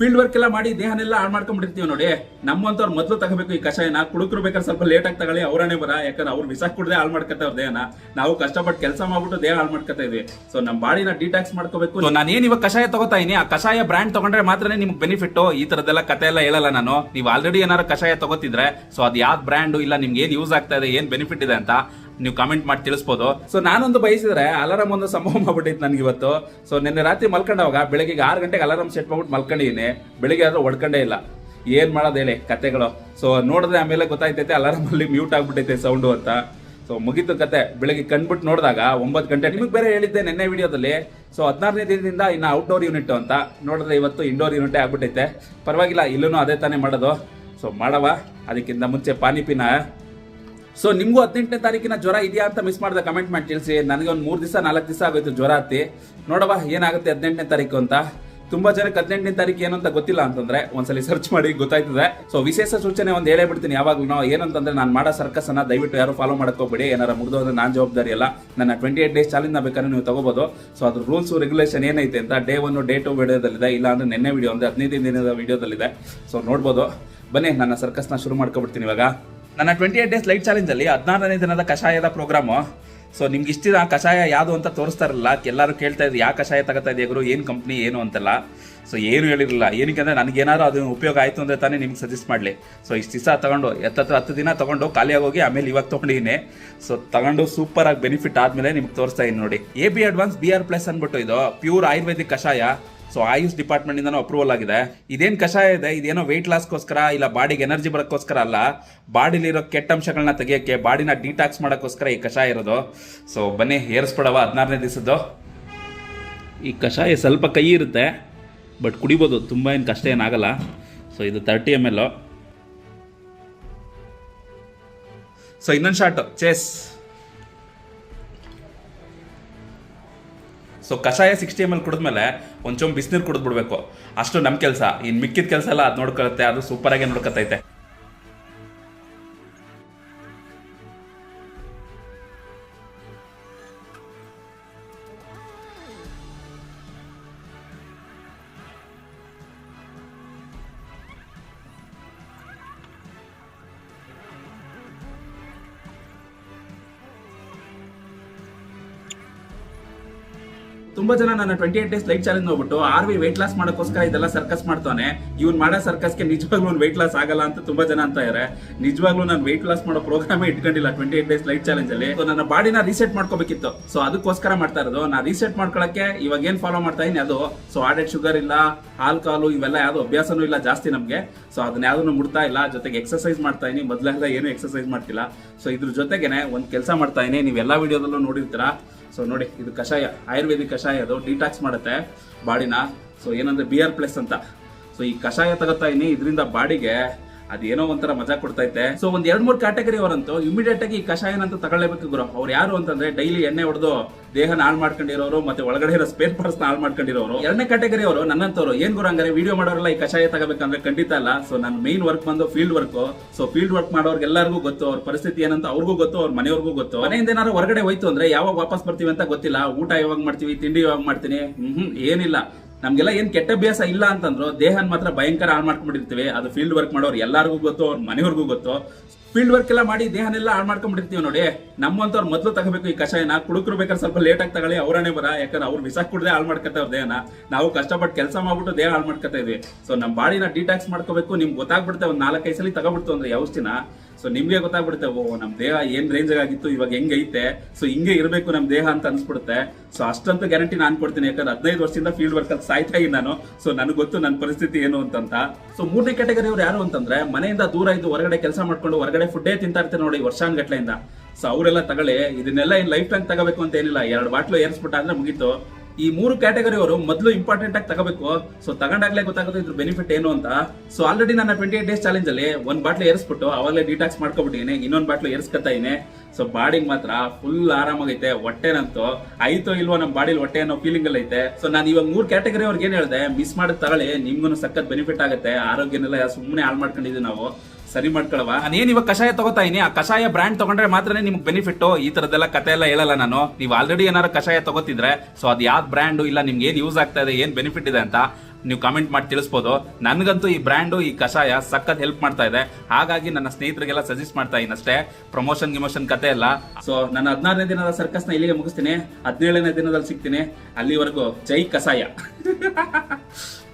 Field work ಎಲ್ಲ ಮಾಡಿ ದೇಹನೆಲ್ಲ ಹಾಳು ಮಾಡ್ಕೊಂಡ್ಬಿಟ್ಟಿರ್ತೀವಿ ನೋಡಿ. ನಮ್ಮಂತವ್ರು ಮೊದಲು ತಗೋಬೇಕು ಈ ಕಷಾಯನ, ಕುಡುಕರು ಬೇಕಾದ್ರೆ ಸ್ವಲ್ಪ ಲೇಟ್ ಆಗಿ ತಗೊಳ್ಳಿ ಅವರೇ ಬರ. ಯಾಕಂದ್ರೆ ಅವ್ರು ವಿಸ ಕುಡ್ದೆ ಹಾಳು ಮಾಡ್ಕೊತ ಅವ್ರ ದೇಹನ. ನಾವು ಕಷ್ಟಪಟ್ಟು ಕೆಲಸ ಮಾಡ್ಬಿಟ್ಟು ದೇಹ ಹಾಳು ಮಾಡ್ಕೊತಾ ಇದ್ವಿ. ಸೊ ನಮ್ಮ ಬಾಡಿನ ಡಿಟಾಕ್ಸ್ ಮಾಡ್ಕೋಬೇಕು. ನಾನು ಏನು ಇವಾಗ ಕಷಾಯ ತಗೋತಾ ಇದೀನಿ? ಆ ಕಷಾಯ ಬ್ರ್ಯಾಂಡ್ ತಗೊಂಡ್ರೆ ಮಾತ್ರನೇ ನಿಮ್ಗೆ ಬೆನಿಫಿಟ್ ಈ ತರದೆಲ್ಲ ಕತೆ ಎಲ್ಲ ಹೇಳಲ್ಲ ನಾನು. ನೀವು ಆಲ್ರೆಡಿ ಏನಾರು ಕಷಾಯ ತಗೋತಿದ್ರೆ ಸೊ ಅದು ಯಾವ್ದು ಬ್ರ್ಯಾಂಡ್ ಇಲ್ಲ, ನಿಮ್ಗೆ ಏನು ಯೂಸ್ ಆಗ್ತಾ ಇದೆ, ಏನು ಬೆನಿಫಿಟ್ ಇದೆ ಅಂತ ನೀವು ಕಾಮೆಂಟ್ ಮಾಡಿ ತಿಳಿಸ್ಬೋದು. ಸೊ ನಾನೊಂದು ಬಯಸಿದ್ರೆ ಅಲಾರಾಮ್ ಒಂದು ಸಂಭವ ಮಾಡ್ಬಿಟ್ಟಿತ್ತು ನನಗೆ ಇವತ್ತು. ಸೊ ನಿನ್ನೆ ರಾತ್ರಿ ಮಲ್ಕೊಂಡವಾಗ ಬೆಳಗ್ಗೆ ಆರು ಗಂಟೆಗೆ ಅಲಾರಾಮ್ ಸೆಟ್ ಮಾಡ್ಬಿಟ್ಟು ಮಲ್ಕೊಂಡಿದ್ದೀನಿ. ಬೆಳಿಗ್ಗೆ ಆದ್ರೂ ಒಡ್ಕೊಂಡೇ ಇಲ್ಲ. ಏನು ಮಾಡೋದು ಹೇಳಿ ಕತೆಗಳು. ಸೊ ನೋಡಿದ್ರೆ ಆಮೇಲೆ ಗೊತ್ತಾಯ್ತೈತೆ ಅಲಾರಾಮ್ ಅಲ್ಲಿ ಮ್ಯೂಟ್ ಆಗ್ಬಿಟ್ಟೈತೆ ಸೌಂಡು ಅಂತ. ಸೊ ಮುಗಿತು ಕತೆ. ಬೆಳಗ್ಗೆ ಕಂಡ್ಬಿಟ್ಟು ನೋಡಿದಾಗ ಒಂಬತ್ತು ಗಂಟೆ, ನಿಮಗೆ ಬೇರೆ ಹೇಳಿದ್ದೆ ನಿನ್ನೆ ವಿಡಿಯೋದಲ್ಲಿ. ಸೊ ಹದಿನಾರನೇ ದಿನದಿಂದ ಇನ್ನು ಔಟ್ಡೋರ್ ಯೂನಿಟ್ ಅಂತ. ನೋಡಿದ್ರೆ ಇವತ್ತು ಇಂಡೋರ್ ಯೂನಿಟೇ ಆಗ್ಬಿಟ್ಟೈತೆ. ಪರವಾಗಿಲ್ಲ ಇಲ್ಲೂ ಅದೇ ತಾನೇ ಮಾಡೋದು. ಸೊ ಮಾಡವ ಅದಕ್ಕಿಂತ ಮುಂಚೆ ಪಾನಿಪಿನ ಸೊ ನಿಮಗೂ ಹದಿನೆಂಟನೇ ತಾರೀಕಿನ ಜ್ವರ ಇದೆಯಾ ಅಂತ ಮಿಸ್ ಮಾಡಿದ ಕಮೆಂಟ್ ಮಾಡಿ ತಿಳಿಸಿ ನನಗೆ ಒಂದು ಮೂರು ದಿವಸ, ನಾಲ್ಕು ದಿವಸ ಆಗೋಯ್ತು ಜ್ವರ ಹತ್ತಿ ನೋಡವ ಏನಾಗುತ್ತೆ ಹದಿನೆಂಟನೇ ತಾರೀಕು ಅಂತ. ತುಂಬಾ ಜನಕ್ಕೆ ಹದಿನೆಂಟನೇ ತಾರೀಕು ಏನು ಅಂತ ಗೊತ್ತಿಲ್ಲ ಅಂತಂದ್ರೆ ಒಂದ್ಸಲಿ ಸರ್ಚ್ ಮಾಡಿ ಗೊತ್ತಾಯ್ತದೆ. ಸೊ ವಿಶೇಷ ಸೂಚನೆ ಒಂದು ಹೇಳೇ ಬಿಡ್ತೀನಿ. ಯಾವಾಗ್ಲೂ ಏನಂತಂದ್ರೆ ನಾನು ಮಾಡೋ ಸರ್ಕಸ್ ಅನ್ನ ದಯವಿಟ್ಟು ಯಾರು ಫಾಲೋ ಮಾಡ್ಕೋಬೇಡಿ ಏನಾರ ಅಂದ್ರೆ ನಾನು ಜವಾಬ್ದಾರಿ ಅಲ್ಲ. ನನ್ನ ಟ್ವೆಂಟಿ ಏಟ್ ಡೇಸ್ ಚಾಲೆಂಜ್ ಬೇಕಾದ್ರೆ ನೀವು ತಗೋಬಹುದು ಸೊ ಅದ್ರ ರೂಲ್ಸ್ ರೆಗ್ಯುಲೇಷನ್ ಏನೈತೆ ಅಂತ ಡೇ ಒನ್ ಡೇ ಟು ವಿಡಿಯೋದಲ್ಲಿದೆ. ಇಲ್ಲ ಅಂದ್ರೆ ನಿನ್ನೆ ವಿಡಿಯೋ ಒಂದು ಹದಿನೈದು ದಿನದ ವಿಡಿಯೋದಲ್ಲಿದೆ ಸೊ ನೋಡ್ಬೋದು. ಬನ್ನಿ, ನನ್ನ ಸರ್ಕಸ್ನ ಶುರು ಮಾಡ್ಕೊಬಿಡ್ತೀನಿ ಇವಾಗ. ನನ್ನ twenty eight days light challenge ಅಲ್ಲಿ ಹದಿನಾರನೇ ದಿನದ ಕಷಾಯದ ಪ್ರೋಗ್ರಾಮು ಸೊ ನಿಮ್ಗೆ ಇಷ್ಟಿದ ಕಷಾಯ ಯಾವುದು ಅಂತ ತೋರಿಸ್ತಾರಲ್ಲ ಎಲ್ಲರೂ ಕೇಳ್ತಾ ಇದ್ರು, ಯಾವ ಕಷಾಯ ತಗೋತಾ ಇದೆಯಾ ಗುರು ಏನು ಕಂಪ್ನಿ ಏನು ಅಂತೆಲ್ಲ. ಸೊ ಏನು ಹೇಳಿರಲಿಲ್ಲ. ಏನಕ್ಕೆ ಅಂದರೆ ನನಗೇನಾದ್ರು ಅದು ಉಪಯೋಗ ಆಯಿತು ಅಂದರೆ ತಾನೇ ನಿಮ್ಗೆ ಸಜೆಸ್ಟ್ ಮಾಡಲಿ. ಸೊ ಇಷ್ಟು ದಿವಸ ತಗೊಂಡು, ಎತ್ತತ್ರ ಹತ್ತು ದಿನ ತೊಗೊಂಡು ಖಾಲಿಯಾಗಿ ಹೋಗಿ ಆಮೇಲೆ ಇವಾಗ ತೊಗೊಂಡಿದ್ದೀನಿ. ಸೊ ತಗೊಂಡು ಸೂಪರ್ ಆಗಿ ಬೆನಿಫಿಟ್ ಆದಮೇಲೆ ನಿಮ್ಗೆ ತೋರಿಸ್ತಾ ಇದ್ದೀನಿ ನೋಡಿ. A B advance B R plus ಅಂದ್ಬಿಟ್ಟು ಇದು ಪ್ಯೂರ್ ಆಯುರ್ವೇದಿಕ್ ಕಷಾಯ. ಸೊ ಆಯುಷ್ ಡಿಪಾರ್ಟ್ಮೆಂಟ್ ಇಂದನೂ ಅಪ್ರೂವಲ್ ಆಗಿದೆ. ಇದೇನು ಕಷಾಯ ಇದೆ? ಇದೇನೋ ವೆಯ್ಟ್ ಲಾಸ್ಗೋಸ್ಕರ ಇಲ್ಲ ಬಾಡಿಗೆ ಎನರ್ಜಿ ಬರೋಕ್ಕೋಸ್ಕರ ಅಲ್ಲ, ಬಾಡಿಲಿರೋ ಕೆಟ್ಟ ಅಂಶಗಳನ್ನ ತೆಗಿಯೋಕ್ಕೆ, ಬಾಡಿನ ಡಿಟಾಕ್ಸ್ ಮಾಡೋಕ್ಕೋಸ್ಕರ ಈ ಕಷಾಯ ಇರೋದು. ಸೊ ಬನ್ನಿ, ಏರಿಸ್ಬಿಡವ ಹದಿನಾರನೇ ದಿವಸದ್ದು. ಈ ಕಷಾಯ ಸ್ವಲ್ಪ ಕೈ ಇರುತ್ತೆ ಬಟ್ ಕುಡಿಬೋದು, ತುಂಬ ಏನು ಕಷ್ಟ ಏನಾಗಲ್ಲ. ಸೊ ಇದು ತರ್ಟಿ ಎಂ ಎಲ್ ಸೊ ಇನ್ನೊಂದು ಶಾರ್ಟ್ ಚೇಸ್ ಸೊ ಕಷಾಯ ಸಿಕ್ಸ್ಟಿ ಎಂ ಎಲ್ ಕುಡಿದ್ಮೇಲೆ ಒಂಚೂರು ಬಿಸಿನೀರು ಕುಡಿದ್ಬಿಡ್ಬೇಕು. ಅಷ್ಟು ನಮ್ಮ ಕೆಲಸ. ಇನ್ನು ಮಿಕ್ಕಿದ ಕೆಲಸ ಎಲ್ಲ ಅದು ನೋಡ್ಕೊಳುತ್ತೆ. ಅದು ಸೂಪರಾಗಿ ನೋಡ್ಕೊತೈತೆ. ತುಂಬಾ ಜನ ನನ್ನ twenty eight days light challenge ಹೋಗ್ಬಿಟ್ಟು ಆರ್ ವಿ ವೆಯ್ಟ್ ಲಾಸ್ ಮಾಡೋಕ್ಕೋಸ್ಕರ ಇದೆಲ್ಲ ಸರ್ಕಸ್ ಮಾಡ್ತಾನೆ ಇವ್ನು ಮಾಡೋ ಸರ್ಕಸ್ಗೆ ನಿಜವಾಗ್ಲೂ ಒಂದು ಲಾಸ್ ಆಗಲ್ಲ ಅಂತ ತುಂಬಾ ಜನ ಅಂತ ಇದ್ದಾರೆ ನಿಜವಾಗ್ಲೂ ನಾನು ವೆಯ್ಟ್ ಲಾಸ್ ಮಾಡೋ ಪ್ರೋಗ್ರಾಮೇ ಇಟ್ಕೊಂಡಿಲ್ಲ twenty eight days light challenge ಅಲ್ಲಿ ನನ್ನ ಬಾಡಿನ ರೀಸೆಟ್ ಮಾಡ್ಕೋಬೇಕಿತ್ತು. ಸೊ ಅದಕ್ಕೋಸ್ಕರ ಮಾಡ್ತಾ ಇರೋದು. ನಾನು ರೀಸೆಟ್ ಮಾಡ್ಕೊಳಕ್ಕೆ ಇವಾಗ ಏನ್ ಫಾಲೋ ಮಾಡ್ತಾ ಇದೀನಿ ಅದು. ಸೊ ಆಡೆಡ್ ಶುಗರ್ ಇಲ್ಲ ಆಲ್ಕಾಲು ಇವೆಲ್ಲ ಯಾವ್ದು ಅಭ್ಯಾಸನೂ ಇಲ್ಲ ಜಾಸ್ತಿ ನಮಗೆ. ಸೊ ಅದನ್ನ ಯಾವ್ದನ್ನು ಮುಡ್ತಾ ಇಲ್ಲ. ಜೊತೆಗೆ ಎಕ್ಸರ್ಸೈಸ್ ಮಾಡ್ತಾ ಇದೀನಿ. ಮೊದಲೆಲ್ಲ ಏನು ಎಕ್ಸರ್ಸೈಸ್ ಮಾಡ್ತಿಲ್ಲ. ಸೊ ಇದ್ರ ಜೊತೆಗೆ ಒಂದು ಕೆಲಸ ಮಾಡ್ತಾ ನೀವು ಎಲ್ಲಾ ವಿಡಿಯೋದಲ್ಲೂ ನೋಡಿರ್ತೀರಾ. ಸೊ ನೋಡಿ, ಇದು ಕಷಾಯ, ಆಯುರ್ವೇದಿಕ್ ಕಷಾಯ, ಅದು ಡಿಟಾಕ್ಸ್ ಮಾಡುತ್ತೆ ಬಾಡಿನ. ಸೊ ಏನಂದ್ರೆ ಬಿ ಆರ್ ಪ್ಲಸ್ ಅಂತ. ಸೊ ಈ ಕಷಾಯ ತಗೋತಾ ಇದ್ದೀನಿ ಇದರಿಂದ ಬಾಡಿಗೆ ಅದೇನೋ ಒಂಥರ ಮಜಾ ಕೊಡ್ತೈತೆ. ಸೊ ಒಂದ್ ಎರಡ್ ಮೂರ್ ಕ್ಯಾಟಗರಿ ಅವರಂತೂ ಇಮಿಡಿಯೇಟ್ ಆಗಿ ಈ ಕಷಾಯನಂತೂ ತಗೊಳ್ಳೇಬೇಕು ಗುರು. ಅವ್ರು ಯಾರು ಅಂತಂದ್ರೆ ಡೈಲಿ ಎಣ್ಣೆ ಹೊಡೆದು ದೇಹನ ಹಾಳು ಮಾಡ್ಕೊಂಡಿರೋರು ಮತ್ತೆ ಒಳಗಡೆ ಇರೋ ಸ್ಪೇರ್ ಪಾರ್ಟ್ಸ್ನ ಹಾಳು ಮಾಡ್ಕೊಂಡಿರೋರು. ಎರಡನೇ ಕ್ಯಾಟಗರಿ ಅವರು ನನ್ನಂತವ್ರು, ಏನ್ ಗುರು ಹಂಗಾರೆ ವಿಡಿಯೋ ಮಾಡೋರೆಲ್ಲ ಈ ಕಷಾಯ ತಗೋಬೇಕಂದ್ರೆ ಖಂಡಿತ ಅಲ್ಲ. ಸೊ ನನ್ನ ಮೈನ್ ವರ್ಕ್ ಬಂದು field work so field work ಮಾಡೋರ್ಗೆಲ್ಲರಿಗೂ ಗೊತ್ತು, ಅವ್ರ ಪರಿಸ್ಥಿತಿ ಏನಂತ ಅವ್ರಿಗೂ ಗೊತ್ತು, ಅವ್ರ ಮನೆಯವ್ರಿಗೂ ಗೊತ್ತು. ಮನೆಯಿಂದ ಏನಾದ್ರು ಹೊರಗಡೆ ಹೋಯ್ತು ಅಂದ್ರೆ ಯಾವಾಗ ವಾಪಸ್ ಬರ್ತೀವಿ ಅಂತ ಗೊತ್ತಿಲ್ಲ. ಊಟ ಯಾವಾಗ ಮಾಡ್ತೀವಿ, ತಿಂಡಿ ಯಾವಾಗ ಮಾಡ್ತೀನಿ? ಹ್ಮ್, ಏನಿಲ್ಲ. ನಮ್ಗೆಲ್ಲ ಏನ್ ಕೆಟ್ಟ ಅಭ್ಯಾಸ ಇಲ್ಲ ಅಂತಂದ್ರು ದೇಹನ್ ಮಾತ್ರ ಭಯಂಕರ ಹಾಳು ಮಾಡ್ಕೊಂಡಿರ್ತೀವಿ ಅದು ಫೀಲ್ಡ್ ವರ್ಕ್ ಮಾಡೋರು ಎಲ್ಲರಿಗೂ ಗೊತ್ತು, ಅವ್ರ ಮನೆಯವ್ರಿಗೂ ಗೊತ್ತು ಫೀಲ್ಡ್ ವರ್ಕ್ ಎಲ್ಲ ಮಾಡಿ ದೇಹನೆಲ್ಲ ಹಾಳು ಮಾಡ್ಕೊಂಡ್ಬಿಟ್ಟಿರ್ತೀವಿ ನೋಡಿ. ನಮ್ಮಂತವ್ರು ಮೊದಲು ತಗೋಬೇಕು ಈ ಕಷಾಯನ, ಕುಡುಕರು ಬೇಕಾದ್ರೆ ಸ್ವಲ್ಪ ಲೇಟ್ ಆಗಿ ತಗೊಳ್ಳಿ ಅವರನೇ ಬರ. ಯಾಕಂದ್ರೆ ಅವ್ರು ವಿಸ ಕುಡ್ದೆ ಹಾಳು ಮಾಡ್ಕೊತಾವ್ರ ದೇಹನ. ನಾವು ಕಷ್ಟಪಟ್ಟು ಕೆಲಸ ಮಾಡ್ಬಿಟ್ಟು ದೇಹ ಹಾಳು ಮಾಡ್ಕೊತಾ ಇದ್ವಿ. ಸೊ ನಮ್ಮ ಬಾಡಿನ ಡಿಟಾಕ್ಸ್ ಮಾಡ್ಕೋಬೇಕು, ನಿಮ್ಗೆ ಗೊತ್ತಾಗ್ಬಿಡುತ್ತೆ ಒಂದು ನಾಲ್ಕೈದು ಸಲ ತಗೋಬಿಡ್ತು ಅಂದ್ರೆ ಔಷಧಿನ ಸೊ ನಿಮ್ಗೆ ಗೊತ್ತಾಗ್ಬಿಡುತ್ತೆ, ಓ ನಮ್ಮ ದೇಹ ಏನ್ ರೇಂಜ್ ಆಗಿತ್ತು, ಇವಾಗ ಹೆಂಗೈತೆ ಸೊ ಹಿಂಗೆ ಇರಬೇಕು ನಮ್ಮ ದೇಹ ಅಂತ ಅನ್ಸ್ಬಿಡುತ್ತೆ. ಸೊ ಅಷ್ಟಂತ ಗ್ಯಾರಂಟಿ ನಾನು ಕೊಡ್ತೀನಿ, ಯಾಕಂದ್ರೆ ಹದಿನೈದು ವರ್ಷದಿಂದ ಫೀಲ್ಡ್ ವರ್ಕ್ ಅಲ್ಲಿ ಸಾಯ್ತಾ ಇದ್ದೀನಿ ನಾನು. ಸೊ ನನಗೆ ಗೊತ್ತು ನನ್ನ ಪರಿಸ್ಥಿತಿ ಏನು ಅಂತಂತ. ಸೊ ಮೂರನೇ ಕ್ಯಾಟಗರಿ ಅವ್ರು ಯಾರು ಅಂತಂದ್ರೆ, ಮನೆಯಿಂದ ದೂರ ಇದ್ದು ಹೊರಗಡೆ ಕೆಲಸ ಮಾಡ್ಕೊಂಡು ಹೊರಗಡೆ ಫುಡ್ಡೇ ತಿಂತಾ ಇರ್ತಾರೆ ನೋಡಿ ವರ್ಷಾನ್ಗಟ್ಲೆಯಿಂದ ಸೊ ಅವರೆಲ್ಲ ತಗೊಳ್ಳಿ, ಇದನ್ನೆಲ್ಲ ಏನ್ ಲೈಫ್ ಟೈಮ್ ತಗೋಬೇಕು ಅಂತ ಏನಿಲ್ಲ, ಎರಡು ಬಾಟ್ಲು ಏರ್ಸ್ಬಿಟ್ಟ ಅಂದ್ರೆ ಮುಗೀತು. ಈ ಮೂರು ಕ್ಯಾಟಗರಿ ಅವರು ಮೊದಲು ಇಂಪಾರ್ಟೆಂಟ್ ಆಗಿ ತಗೋಬೇಕು. ಸೊ ತಗೊಂಡಾಗ್ಲೇ ಗೊತ್ತಾಗುತ್ತೆ ಇದ್ರ ಬೆನಿಫಿಟ್ ಏನು ಅಂತ. ಸೊ ಆಲ್ರೆಡಿ ನನ್ನ ಟ್ವೆಂಟಿ ಏಟ್ ಡೇಸ್ ಚಾಲೆಂಜ್ ಅಲ್ಲಿ ಒಂದ್ ಬಾಟ್ಲು ಏರಿಸ್ಬಿಟ್ಟು ಅವಾಗಲೇ ಡಿಟಾಕ್ಸ್ ಮಾಡ್ಕೊಬಿಟ್ಟಿದ್ದೀನಿ, ಇನ್ನೊಂದು ಬಾಟ್ಲು ಏರಿಸ್ಕೊತಾ ಇದೀನಿ ಸೊ ಬಾಡಿಗೆ ಮಾತ್ರ ಫುಲ್ ಆರಾಮಾಗೈತೆ, ಹೊಟ್ಟೆನಂತೂ. ಆಯ್ತೋ ಇಲ್ವೋ ನಮ್ಮ ಬಾಡಿಲಿ ಹೊಟ್ಟೆ ಅನ್ನೋ ಫೀಲಿಂಗ್ ಅಲ್ಲಿ ಐತೆ. ಸೊ ನಾನು ಇವಾಗ ಮೂರು ಕ್ಯಾಟಗರಿ ಅವ್ರಿಗೆ ಏನು ಹೇಳಿದೆ ಮಿಸ್ ಮಾಡಿದ ತಗೊಳ್ಳಿ ನಿಮ್ಗೂ ಸಖತ್ ಬೆನಿಫಿಟ್ ಆಗುತ್ತೆ, ಆರೋಗ್ಯನೆಲ್ಲ ಸುಮ್ಮನೆ ಹಾಳು ಮಾಡ್ಕೊಂಡಿದ್ದೀವಿ ನಾವು. ಸರಿ ಮಾಡ್ಕೊಳವ ನಾನೇನು ಇವಾಗ ಕಷಾಯ ತಗೋತಾ ಇದೀನಿ? ಆ ಕಷಾಯ ಬ್ರ್ಯಾಂಡ್ ತಗೊಂಡ್ರೆ ಮಾತ್ರ ನಿಮ್ಗೆ ಬೆನಿಫಿಟ್ ಈ ತರದೆಲ್ಲ ಕತೆ ಎಲ್ಲ ಹೇಳಲ್ಲ ನಾನು. ನೀವು ಆಲ್ರೆಡಿ ಏನಾರು ಕಷಾಯ ತಗೋತಿದ್ರೆ ಸೊ ಅದು ಯಾವ ಬ್ರ್ಯಾಂಡು ಇಲ್ಲ ನಿಮ್ಗೆ ಏನು ಯೂಸ್ ಆಗ್ತಾ ಇದೆ, ಏನು ಬೆನಿಫಿಟ್ ಇದೆ ಅಂತ ನೀವು ಕಮೆಂಟ್ ಮಾಡಿ ತಿಳಿಸ್ಬೋದು. ನನಗಂತೂ ಈ ಬ್ರ್ಯಾಂಡು ಈ ಕಷಾಯ ಸಖತ್ ಹೆಲ್ಪ್ ಮಾಡ್ತಾ ಇದೆ. ಹಾಗಾಗಿ ನನ್ನ ಸ್ನೇಹಿತರಿಗೆಲ್ಲ ಸಜೆಸ್ಟ್ ಮಾಡ್ತಾ ಇದ್ದೀನಿ ಅಷ್ಟೇ. ಪ್ರಮೋಷನ್ ಗಿಮೋಷನ್ ಕತೆ ಎಲ್ಲ. ಸೊ ನಾನು ಹದಿನಾರನೇ ದಿನದ ಸರ್ಕಸ್ನ ಇಲ್ಲಿಗೆ ಮುಗಿಸ್ತೀನಿ. ಹದಿನೇಳನೇ ದಿನದಲ್ಲಿ ಸಿಗ್ತೀನಿ. ಅಲ್ಲಿವರೆಗೂ ಜೈ ಕಷಾಯ.